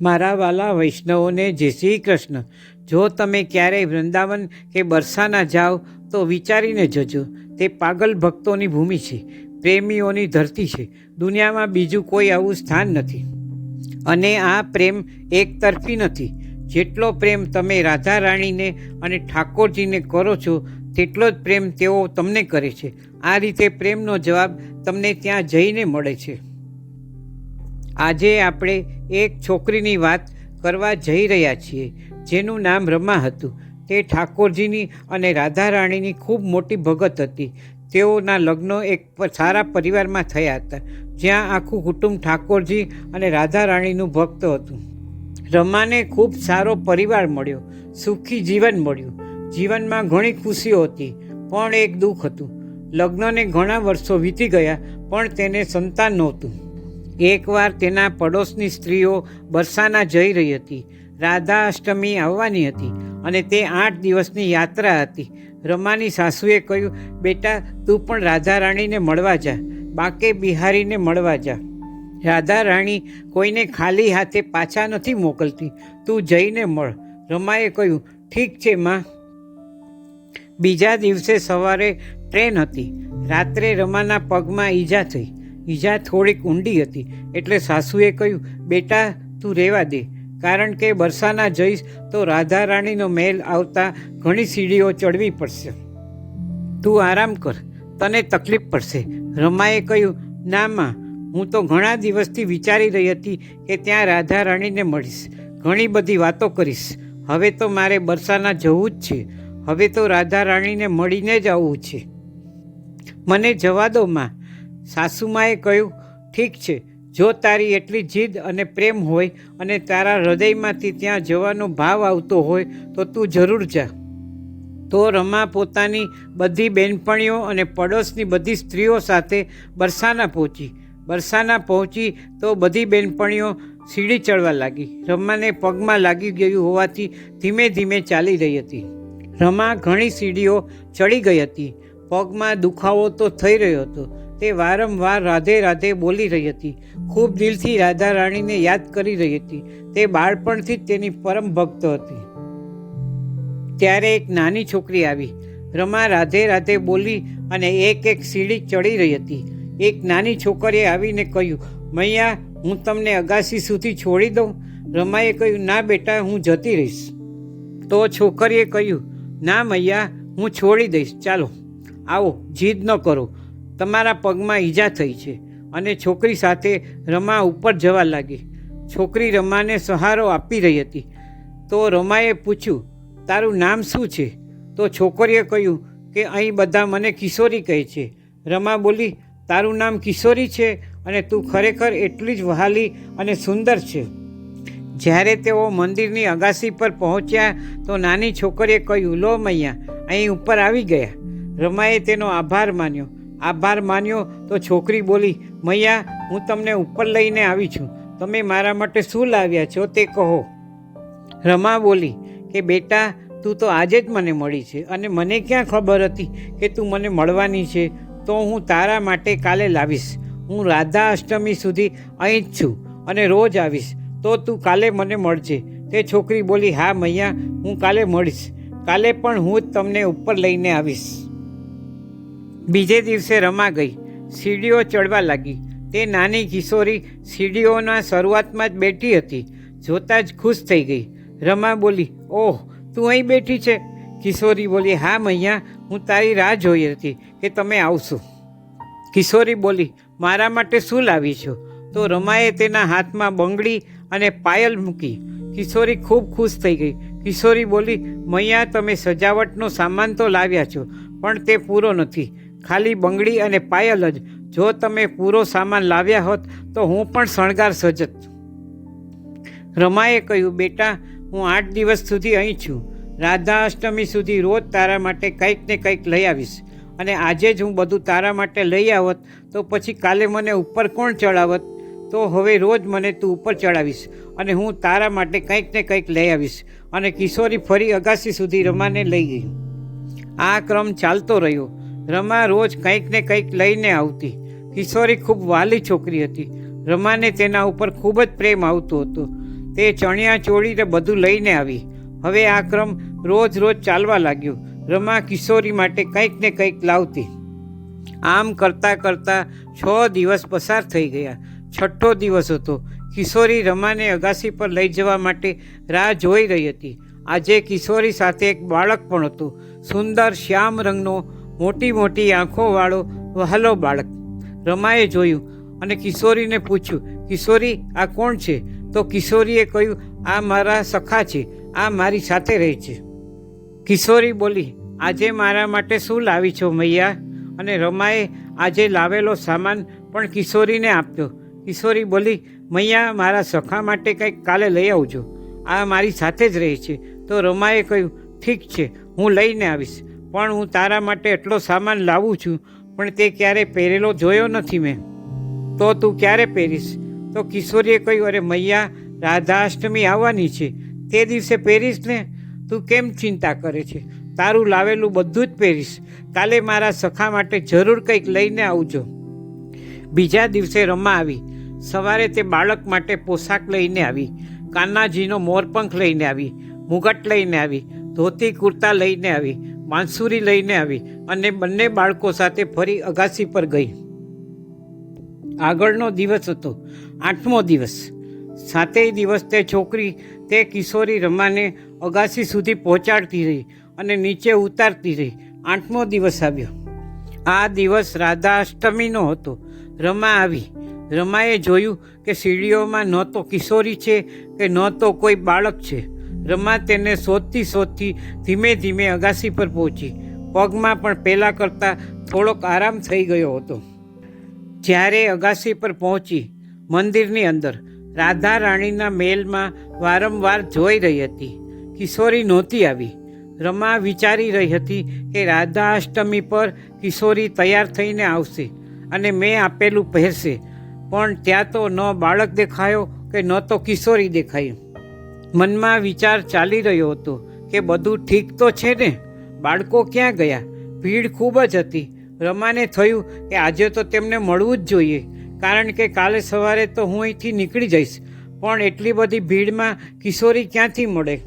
મારા વાલા વૈષ્ણવોને જય શ્રી કૃષ્ણ. જો તમે ક્યારેય વૃંદાવન કે બરસાના જાઓ, તો વિચારીને જજો. તે પાગલ ભક્તોની ભૂમિ છે, પ્રેમીઓની ધરતી છે. દુનિયામાં બીજું કોઈ આવું સ્થાન નથી. અને આ પ્રેમ એકતરફી નથી. જેટલો પ્રેમ તમે રાધા રાણીને અને ઠાકોરજીને કરો છો, તેટલો જ પ્રેમ તેઓ તમને કરે છે. આ રીતે પ્રેમનો જવાબ તમને ત્યાં જઈને મળે છે. આજે આપણે એક છોકરીની વાત કરવા જઈ રહ્યા છીએ, જેનું નામ રમા હતું. તે ઠાકોરજીની અને રાધા રાણીની ખૂબ મોટી ભગત હતી. તેઓના લગ્નો એક સારા પરિવારમાં થયા હતા, જ્યાં આખું કુટુંબ ઠાકોરજી અને રાધા રાણીનું ભક્ત હતું. રમાને ખૂબ સારો પરિવાર મળ્યો, સુખી જીવન મળ્યું. જીવનમાં ઘણી ખુશીઓ હતી, પણ એક દુઃખ હતું. લગ્નને ઘણા વર્ષો વીતી ગયા, પણ તેને સંતાન નહોતું. એકવાર તેના પડોશની સ્ત્રીઓ બરસાના જઈ રહી હતી. રાધા અષ્ટમી આવવાની હતી અને તે આઠ દિવસની યાત્રા હતી. રમાની સાસુએ કહ્યું, બેટા, તું પણ રાધા રાણીને મળવા જા. બાકે બિહારીને મળવા જા. રાધા રાણી કોઈને ખાલી હાથે પાછા નથી મોકલતી. તું જઈને મળ. રમાએ કહ્યું, ઠીક છે, માં. બીજા દિવસે સવારે ટ્રેન હતી. રાત્રે રમાના પગમાં ઈજા થઈ. ઈજા થોડીક ઊંડી હતી. એટલે સાસુએ કહ્યું, બેટા, તું રહેવા દે. કારણ કે બરસાના જઈશ તો રાધા રાણીનો મહેલ આવતા ઘણી સીડીઓ ચડવી પડશે. તું આરામ કર. તને તકલીફ પડશે. રમાએ કહ્યું, ના માં, હું તો ઘણા દિવસથી વિચારી રહી હતી કે ત્યાં રાધા રાણીને મળીશ. ઘણી બધી વાતો કરીશ. હવે તો મારે બરસાના જવું જ છે. હવે તો રાધા રાણીને મળીને જ આવવું છે. મને જવા દો, માં. સાસુમાએ કહ્યું, ઠીક છે, જો તારી એટલી જીદ અને પ્રેમ હોય અને તારા હૃદયમાંથી ત્યાં જવાનો ભાવ આવતો હોય, તો તું જરૂર જા. તો રમા પોતાની બધી બહેનપણીઓ અને પડોશની બધી સ્ત્રીઓ સાથે બરસાના પહોંચી. બરસાના પહોંચી તો બધી બહેનપણીઓ સીડી ચડવા લાગી. રમાને પગમાં લાગી ગયું હોવાથી ધીમે ધીમે ચાલી રહી હતી. રમા ઘણી સીડીઓ ચડી ગઈ હતી. પગમાં દુખાવો તો થઈ રહ્યો હતો. તે વારંવાર રાધે રાધે બોલી રહી હતી. ખૂબ દિલથી રાધા રાણીને યાદ કરી રહી હતી. તે બાળપણથી જ તેની પરમ ભક્ત હતી. ત્યારે એક નાની છોકરી આવી. રમા રાધે રાધે બોલી અને એક એક સીડી ચડી રહી હતી. એક નાની છોકરીએ આવીને કહ્યું, મૈયા, હું તમને અગાસી સુધી છોડી દઉં. રમાએ કહ્યું, ના બેટા, હું જતી રહીશ. તો છોકરીએ કહ્યું, ના મૈયા, હું છોડી દઈશ. ચાલો, આવો, જીદ ન કરો. તમારા પગમાં ઈજા થઈ છે અને છોકરી સાથે રમા ઉપર જવા લાગી. છોકરી રમાને સહારો આપી રહી હતી. તો રમાએ પૂછ્યું, તારું નામ શું છે? તો છોકરીએ કહ્યું કે, અહીં બધા મને કિશોરી કહે છે. રમા બોલી, તારું નામ કિશોરી છે અને તું ખરેખર એટલી જ વહાલી અને સુંદર છે. જ્યારે તેઓ મંદિરની અગાસી પર પહોંચ્યા, તો નાની છોકરીએ કહ્યું, લો મૈયા, અહીં ઉપર આવી ગયા. રમાએ તેનો આભાર માન્યો. આભાર માન્યો. તો છોકરી બોલી, મૈયા, હું તમને ઉપર લઈને આવી છું. તમે મારા માટે શું લાવ્યા છો તે કહો. રમા બોલી, કે બેટા, તું તો આજે જ મને મળી છે અને મને ક્યાં ખબર હતી કે તું મને મળવાની છે? તો હું તારા માટે કાલે લાવીશ. હું રાધા અષ્ટમી સુધી અહીં જ છું અને રોજ આવીશ. તો તું કાલે મને મળજે. તે છોકરી બોલી, હા, મૈયા, હું કાલે મળીશ. કાલે પણ હું જ તમને ઉપર લઈને આવીશ. બીજે દિવસે રમા ગઈ. સીડીઓ ચડવા લાગી. તે નાની કિશોરી સીડીઓના શરૂઆતમાં જ બેઠી હતી. જોતાં જ ખુશ થઈ ગઈ. રમા બોલી, ઓહ, તું અહીં બેઠી છે? કિશોરી બોલી, હા મૈયા, હું તારી રાહ જોઈ હતી કે તમે આવશો. કિશોરી બોલી, મારા માટે શું લાવી છો? તો રમાએ તેના હાથમાં બંગડી અને પાયલ મૂકી. કિશોરી ખૂબ ખુશ થઈ ગઈ. કિશોરી બોલી, મૈયા, તમે સજાવટનો સામાન તો લાવ્યા છો, પણ તે પૂરો નથી. ખાલી બંગડી અને પાયલ જ. જો તમે પૂરો સામાન લાવ્યા હોત, તો હું પણ શણગાર સજત રમાએ કહ્યું, બેટા, હું આઠ દિવસ સુધી અહીં છું. રાધા અષ્ટમી સુધી રોજ તારા માટે કંઈક ને કંઈક લઈ આવીશ. અને આજે જ હું બધું તારા માટે લઈ આવત, તો પછી કાલે મને ઉપર કોણ ચડાવત? તો હવે રોજ મને તું ઉપર ચડાવીશ અને હું તારા માટે કંઈક ને કંઈક લઈ આવીશ. અને કિશોરી ફરી અગાસી સુધી રમાને લઈ ગઈ. આ ક્રમ ચાલતો રહ્યો. રમા રોજ કંઈક ને કંઈક લઈને આવતી. કિશોરી ખૂબ વાલી છોકરી હતી. રમાને તેના ઉપર ખૂબ જ પ્રેમ આવતો હતો. તે ચણિયા ચોળીને બધું લઈને આવી. હવે આ ક્રમ રોજ રોજ ચાલવા લાગ્યો. રમા કિશોરી માટે કંઈક ને કંઈક લાવતી. આમ કરતાં કરતાં છ દિવસ પસાર થઈ ગયા. છઠ્ઠો દિવસ હતો. કિશોરી રમાને અગાસી પર લઈ જવા માટે રાહ જોઈ રહી હતી. આજે કિશોરી સાથે એક બાળક પણ હતું. સુંદર શ્યામ રંગનો મોટી મોટી આંખોવાળો વહાલો બાળક. રમાએ જોયું અને કિશોરીને પૂછ્યું, કિશોરી, આ કોણ છે? તો કિશોરીએ કહ્યું, આ મારા સખા છે, આ મારી સાથે રહે છે. કિશોરી બોલી, આજે મારા માટે શું લાવી છો મૈયા? અને રમાએ, આજે લાવેલો સામાન પણ કિશોરીને આપ્યો. કિશોરી બોલી, મૈયા, મારા સખા માટે કંઈક કાલે લઈ આવજો. આ મારી સાથે જ રહે છે. તો રમાએ કહ્યું, ઠીક છે, હું લઈને આવીશ. પણ હું તારા માટે એટલો સામાન લાવું છું, પણ તે ક્યારે પહેરેલો જોયો નથી મેં. તો તું ક્યારે પહેરીશ? તો કિશોરીએ કહ્યું, અરે મૈયા, રાધાષ્ટમી આવવાની છે, તે દિવસે પહેરીશ ને? તું કેમ ચિંતા કરે છે? તારું લાવેલું બધું જ પહેરીશ. કાલે મારા સખા માટે જરૂર કંઈક લઈને આવજો. બીજા દિવસે રમા આવી. સવારે તે બાળક માટે પોશાક લઈને આવી. કાનાજીનો મોરપંખ લઈને આવી. મુગટ લઈને આવી. ધોતી કુર્તા લઈને આવી. બાંસુરી લઈને આવી અને બંને બાળકો સાથે ફરી અગાસી પર ગઈ. આગળનો દિવસ હતો, આઠમો દિવસ. સાતેય દિવસ તે છોકરી તે કિશોરી રમાને અગાસી સુધી પહોંચાડતી રહી અને નીચે ઉતારતી રહી. આઠમો દિવસ આવ્યો. આ દિવસ રાધાષ્ટમીનો હતો. રમા આવી. રમાએ જોયું કે સીડીઓમાં ન તો કિશોરી છે કે ન તો કોઈ બાળક છે. રમા તેને શોધતી શોધતી ધીમે ધીમે અગાસી પર પહોંચી. પગમાં પણ પહેલાં કરતાં થોડોક આરામ થઈ ગયો હતો. જ્યારે અગાસી પર પહોંચી મંદિરની અંદર, રાધા રાણીના મેલમાં વારંવાર જોઈ રહી હતી. કિશોરી નહોતી આવી. રમા વિચારી રહી હતી કે રાધા અષ્ટમી પર કિશોરી તૈયાર થઈને આવશે અને મેં આપેલું પહેરશે. પણ ત્યાં તો ન બાળક દેખાયો કે ન તો કિશોરી દેખાઈ. મનમાં વિચાર ચાલી રહ્યો હતો કે બધું ઠીક તો છે ને? બાળકો ક્યાં ગયા? ભીડ ખૂબ જ હતી. રમાને થયું કે આજે તો તેમને મળવું જ જોઈએ. કારણ કે કાલે સવારે તો હું અહીંથી નીકળી જઈશ. પણ એટલી બધી ભીડમાં કિશોરી ક્યાંથી મળે?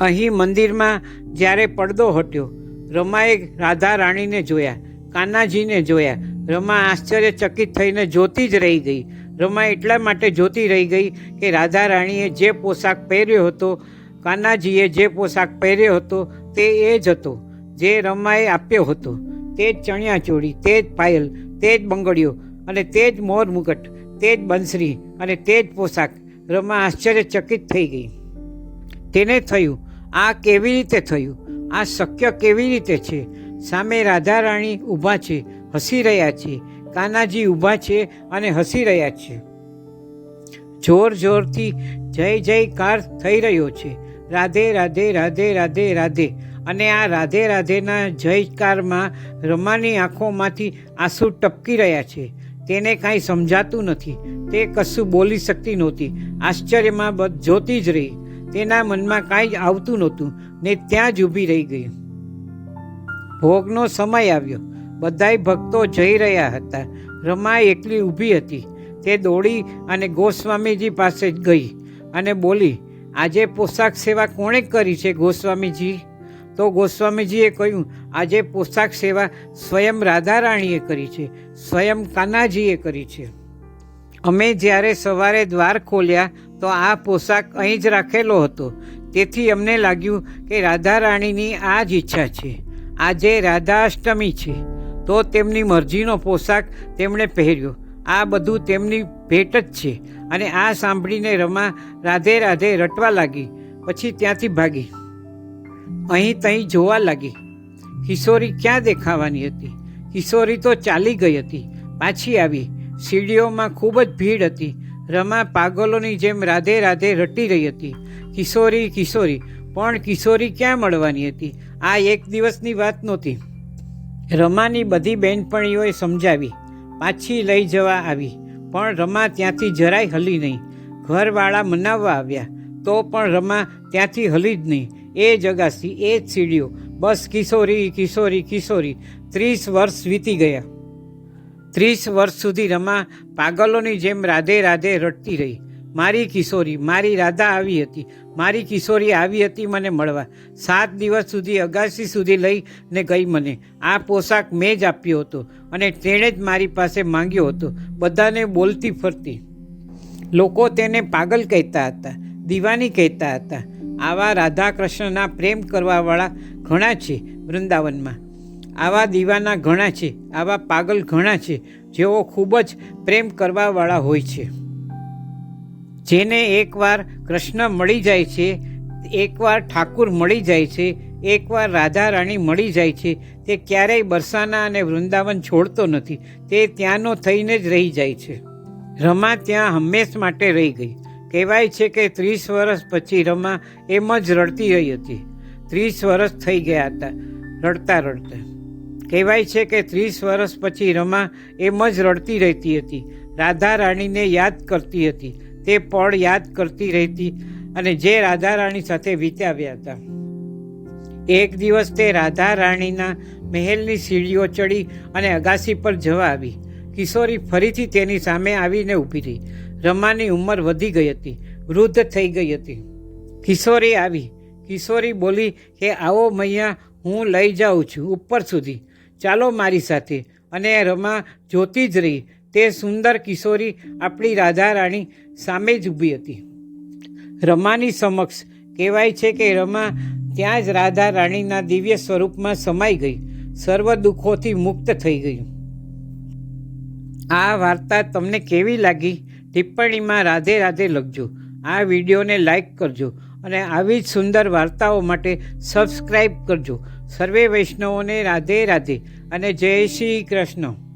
અહીં મંદિરમાં જ્યારે પડદો હટ્યો, રમાએ રાધા રાણીને જોયા, કાનાજીને જોયા. રમા આશ્ચર્યચકિત થઈને જોતી જ રહી ગઈ. રમા એટલા માટે જોતી રહી ગઈ કે રાધા રાણીએ જે પોશાક પહેર્યો હતો, કાનાજીએ જે પોશાક પહેર્યો હતો, તે એ જ હતો જે રમાએ આપ્યો હતો. તે જ ચણિયાચોળી, તે જ પાયલ, તે જ બંગડીઓ અને તે જ મોર મુકટ તે જ બંસરી અને તે જ પોશાક રમા આશ્ચર્યચકિત થઈ ગઈ. તેને થયું, આ કેવી રીતે થયું? આ શક્ય કેવી રીતે છે? સામે રાધા રાણી ઊભા છે, હસી રહ્યા છે. કાનાજી ઊભા છે અને હસી રહ્યા છે. જોર જોરથી જય જયકાર થઈ રહ્યો છે. રાધે રાધે રાધે રાધે રાધે અને આ રાધે રાધેના જયકારમાં રમાની આંખોમાંથી આંસુ ટપકી રહ્યા છે. તેને કાંઈ સમજાતું નથી. તે કશું બોલી શકતી નહોતી. આશ્ચર્યમાં બધ જોતી જ રહી. તેના મનમાં કાંઈ જ આવતું નહોતું ને ત્યાં જ ઊભી રહી ગઈ. ભોગનો સમય આવ્યો. બધાય ભક્તો જઈ રહ્યા હતા. રમા એકલી ઊભી હતી. તે દોડી અને ગોસ્વામીજી પાસે ગઈ અને બોલી, આજે પોશાક સેવા કોણે કરી છે ગોસ્વામીજી? તો ગોસ્વામીજીએ કહ્યું, આજે પોશાક સેવા સ્વયં રાધા રાણીએ કરી છે, સ્વયં કાનાજીએ કરી છે. અમે જ્યારે સવારે દ્વાર ખોલ્યા તો આ પોશાક અહીં જ રાખેલો હતો. તેથી અમને લાગ્યું કે રાધારાણીની આ જ ઈચ્છા છે. આજે રાધા અષ્ટમી છે. તો તેમની મરજીનો પોશાક તેમણે પહેર્યો. આ બધું તેમની ભેટ જ છે અને આ સાંભળીને રમા રાધે રાધે રટવા લાગી. પછી ત્યાંથી ભાગી. અહીં તહીં જોવા લાગી. કિશોરી ક્યાં દેખાવાની હતી? કિશોરી તો ચાલી ગઈ હતી. પાછી આવી. સીડીઓમાં ખૂબ જ ભીડ હતી. રમા પાગલોની જેમ રાધે રાધે રટી રહી હતી. કિશોરી કિશોરી, પણ કિશોરી ક્યાં મળવાની હતી? આ એક દિવસની વાત નહોતી. રમાની બધી બહેનપણીઓએ સમજાવી, પાછી લઈ જવા આવી, પણ રમા ત્યાંથી જરાય હલી નહીં. ઘરવાળા મનાવવા આવ્યા, તો પણ રમા ત્યાંથી હલી જ નહીં. એ જગાસી એ જ સીડીઓ. બસ કિશોરી કિશોરી કિશોરી. ત્રીસ વર્ષ વીતી ગયા. ત્રીસ વર્ષ સુધી રમા પાગલોની જેમ રાધે રાધે રડતી રહી. મારી કિશોરી, મારી રાધા આવી હતી. મારી કિશોરી આવી હતી મને મળવા. સાત દિવસ સુધી અગાસી સુધી લઈને ગઈ મને. આ પોશાક મેં જ આપ્યો હતો અને તેણે જ મારી પાસે માંગ્યો હતો. બધાને બોલતી ફરતી. લોકો તેને પાગલ કહેતા હતા, દીવાની કહેતા હતા. આવા રાધા કૃષ્ણના પ્રેમ કરવાવાળા ઘણા છે વૃંદાવનમાં. આવા દીવાના ઘણા છે, આવા પાગલ ઘણા છે. જેઓ ખૂબ જ પ્રેમ કરવાવાળા હોય છે. જેને એકવાર કૃષ્ણ મળી જાય છે, એકવાર ઠાકુર મળી જાય છે, એકવાર રાધા રાણી મળી જાય છે, તે ક્યારેય બરસાના અને વૃંદાવન છોડતો નથી, તે ત્યાંનો થઈને જ રહી જાય છે. રમા ત્યાં હંમેશ માટે રહી ગઈ. કહેવાય છે કે ત્રીસ વર્ષ પછી રમા એમ જ રડતી રહી હતી. ત્રીસ વર્ષ થઈ ગયા હતા, રડતા રડતા. કહેવાય છે કે ત્રીસ વર્ષ પછી રમા એમ જ રડતી રહેતી હતી. રાધા રાણીને યાદ કરતી હતી. તે પળ યાદ કરતી રહેતી અને જે રાધા રાણી સાથે વિતાવ્યા હતા. એક દિવસ તે રાધા રાણીના મહેલની સીડીઓ ચડી અને અગાસી પર જવા આવી. કિશોરી ફરીથી તેની સામે આવીને ઊભી રહી. રમાની ઉંમર વધી ગઈ હતી, વૃદ્ધ થઈ ગઈ હતી. કિશોરી આવી. કિશોરી બોલી કે, આવો મૈયા, હું લઈ જાઉં છું, ઉપર સુધી. ચાલો મારી સાથે. અને રમા જોતી જ રહી. તે સુંદર કિશોરી આપણી રાધા રાણી સામે જ ઊભી હતી. રમાની સમક્ષ કહેવાય છે કે રમા ત્યાં જ રાધા રાણીના દિવ્ય સ્વરૂપમાં સમાઈ ગઈ, સર્વ દુઃખોથી મુક્ત થઈ ગઈ. આ વાર્તા તમને કેવી લાગી? ટિપ્પણીમાં રાધે રાધે લખજો. આ વિડીયોને લાઈક કરજો અને આવી જ સુંદર વાર્તાઓ માટે સબસ્ક્રાઈબ કરજો. સર્વે વૈષ્ણવોને રાધે રાધે અને જય શ્રી કૃષ્ણ.